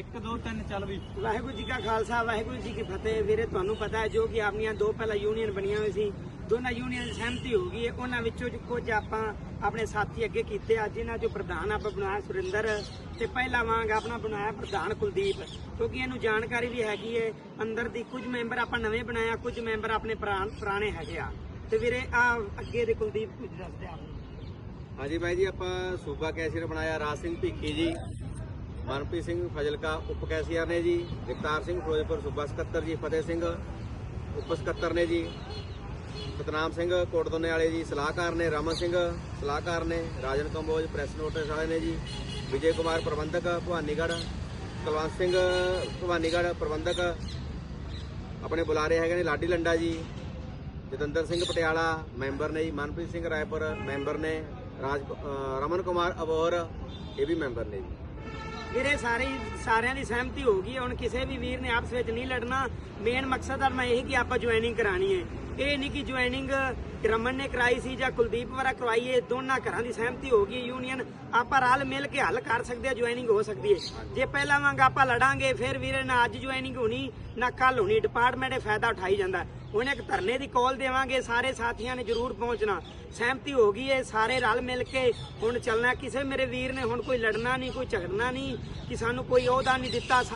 1 2 3 ਚੱਲ ਵੀ। ਵਾਹਿਗੁਰੂ ਜੀ ਕਾ ਖਾਲਸਾ ਵਾਹਿਗੁਰੂ ਜੀ ਕੀ ਫਤਿਹ। ਵੀਰੇ ਤੁਹਾਨੂੰ ਪਤਾ ਹੈ ਜੋ ਕਿ ਆਪਣੀਆਂ ਦੋ ਪਹਿਲਾਂ ਯੂਨੀਅਨ ਬਣੀਆਂ ਹੋਈ ਸੀ। ਦੋਨਾਂ ਯੂਨੀਅਨ ਦੀ ਸਹਿਮਤੀ ਹੋ ਗਈ ਹੈ। ਉਹਨਾਂ ਵਿੱਚੋਂ ਜੋ ਕੁਝ ਆਪਾਂ ਆਪਣੇ ਸਾਥੀ ਅੱਗੇ ਕੀਤੇ ਆ ਜਿਨ੍ਹਾਂ ਚੋਂ ਪ੍ਰਧਾਨ ਆਪਾਂ ਬਣਾਇਆ ਸੁਰਿੰਦਰ ਤੇ ਪਹਿਲਾ ਵਾਂਗ ਆਪਣਾ ਬਣਾਇਆ ਪ੍ਰਧਾਨ ਕੁਲਦੀਪ। ਕਿਉਂਕਿ ਇਹਨੂੰ ਜਾਣਕਾਰੀ ਵੀ ਹੈਗੀ ਹੈ ਅੰਦਰ ਦੀ ਕੁਝ ਮੈਂਬਰ ਆਪਾਂ ਨਵੇਂ ਬਣਾਇਆ ਕੁਝ ਮੈਂਬਰ ਆਪਣੇ ਪੁਰਾਣ- ਪੁਰਾਣੇ ਹੈਗੇ ਆ। ਤੇ ਵੀਰੇ ਆ ਅੱਗੇ ਦੇ ਕੁਲਦੀਪ ਕੁਝ ਦੱਸਦੇ ਆ। ਹਾਂਜੀ ਬਾਈ ਜੀ ਆਪਾਂ ਸੂਬਾ ਕੈਸ਼ੀਅਰ ਬਣਾਇਆ ਰਾਜ ਸਿੰਘ ਭੀਖੀ ਜੀ। ਮਨਪ੍ਰੀਤ ਸਿੰਘ ਫਜ਼ਲਕਾ ਉਪ ਕੈਸ਼ੀਅਰ ਨੇ ਜੀ, ਜਗਤਾਰ ਸਿੰਘ ਫਿਰੋਜ਼ਪੁਰ ਸੂਬਾ ਸਕੱਤਰ ਜੀ, ਫਤਿਹ ਸਿੰਘ ਉਪ ਸਕੱਤਰ ਨੇ ਜੀ, ਸਤਨਾਮ ਸਿੰਘ ਕੋਟਦੋਨੇ ਵਾਲੇ ਜੀ, ਸਲਾਹਕਾਰ ਨੇ ਰਮਨ ਸਿੰਘ, ਸਲਾਹਕਾਰ ਨੇ ਰਾਜਨ ਕੰਬੋਜ, ਪ੍ਰੈਸ ਨੋਟਿਸ ਵਾਲੇ ਨੇ ਜੀ, ਵਿਜੇ ਕੁਮਾਰ ਪ੍ਰਬੰਧਕ, ਭਵਾਨੀਗੜ੍ਹ, ਕੁਲਵੰਤ ਸਿੰਘ ਭਵਾਨੀਗੜ੍ਹ ਪ੍ਰਬੰਧਕ, ਆਪਣੇ ਬੁਲਾਰੇ ਹੈਗੇ ਨੇ ਲਾਡੀ ਲੰਡਾ ਜੀ, ਜਤਿੰਦਰ ਸਿੰਘ ਪਟਿਆਲਾ ਮੈਂਬਰ ਨੇ ਜੀ, ਮਨਪ੍ਰੀਤ ਸਿੰਘ ਰਾਏਪੁਰ ਮੈਂਬਰ ਨੇ, ਰਾਜ ਰਮਨ ਕੁਮਾਰ ਅਬੋਰ ਇਹ ਵੀ ਮੈਂਬਰ ਨੇ ਜੀ। ਵੀਰੇ ਸਾਰੇ ਸਾਰਿਆਂ ਦੀ ਸਹਿਮਤੀ ਹੋ ਗਈ ਹੁਣ ਕਿਸੇ ਵੀ ਵੀਰ ਨੇ ਆਪਸ ਵਿੱਚ ਨਹੀਂ ਲੜਨਾ ਮੇਨ ਮਕਸਦ ਆ, ਮੈਂ ਇਹੀ ਕਿ ਆਪਾਂ ਜੁਆਇਨਿੰਗ ਕਰਾਣੀ ਹੈ। ਇਹ ਨਹੀਂ ਕਿ ਜੁਆਇਨਿੰਗ ਰਮਨ ਨੇ ਕਰਾਈ ਸੀ ਜਾਂ ਕੁਲਦੀਪ ਵਾਰਾ ਕਰਵਾਈ ਹੈ, ਦੋਨਾਂ ਘਰਾਂ ਦੀ ਸਹਿਮਤੀ ਹੋ ਗਈ ਯੂਨੀਅਨ ਆਪਾਂ ਰਲ ਮਿਲ ਕੇ ਹੱਲ ਕਰ ਸਕਦੇ ਆ ਜੁਆਇਨਿੰਗ ਹੋ ਸਕਦੀ ਹੈ। ਜੇ ਪਹਿਲਾਂ ਵਾਂਗ ਆਪਾਂ ਲੜਾਂਗੇ, ਫਿਰ ਵੀਰੇ ਨਾ ਅੱਜ ਜੁਆਇਨਿੰਗ ਹੋਣੀ, ਨਾ ਕੱਲ ਹੋਣੀ ਡਿਪਾਰਟਮੈਂਟ ਇਹ ਫਾਇਦਾ ਉਠਾਈ ਜਾਂਦਾ। ਹੁਣ ਇੱਕ ਧਰਨੇ ਦੀ ਕਾਲ ਦੇਵਾਂਗੇ, ਸਾਰੇ ਸਾਥੀਆਂ ਨੇ ਜ਼ਰੂਰ ਪਹੁੰਚਣਾ। ਸਹਿਮਤੀ ਹੋ ਗਈ ਹੈ, ਸਾਰੇ ਰਲ ਮਿਲ ਕੇ ਹੁਣ ਚੱਲਣਾ। ਕਿਸੇ ਮੇਰੇ ਵੀਰ ਨੇ ਹੁਣ ਕੋਈ ਲੜਨਾ ਨਹੀਂ, ਕੋਈ ਝਗੜਨਾ ਨਹੀਂ, ਕਿ ਸਾਨੂੰ ਕੋਈ ਅਹੁਦਾ ਨਹੀਂ ਦਿੱਤਾ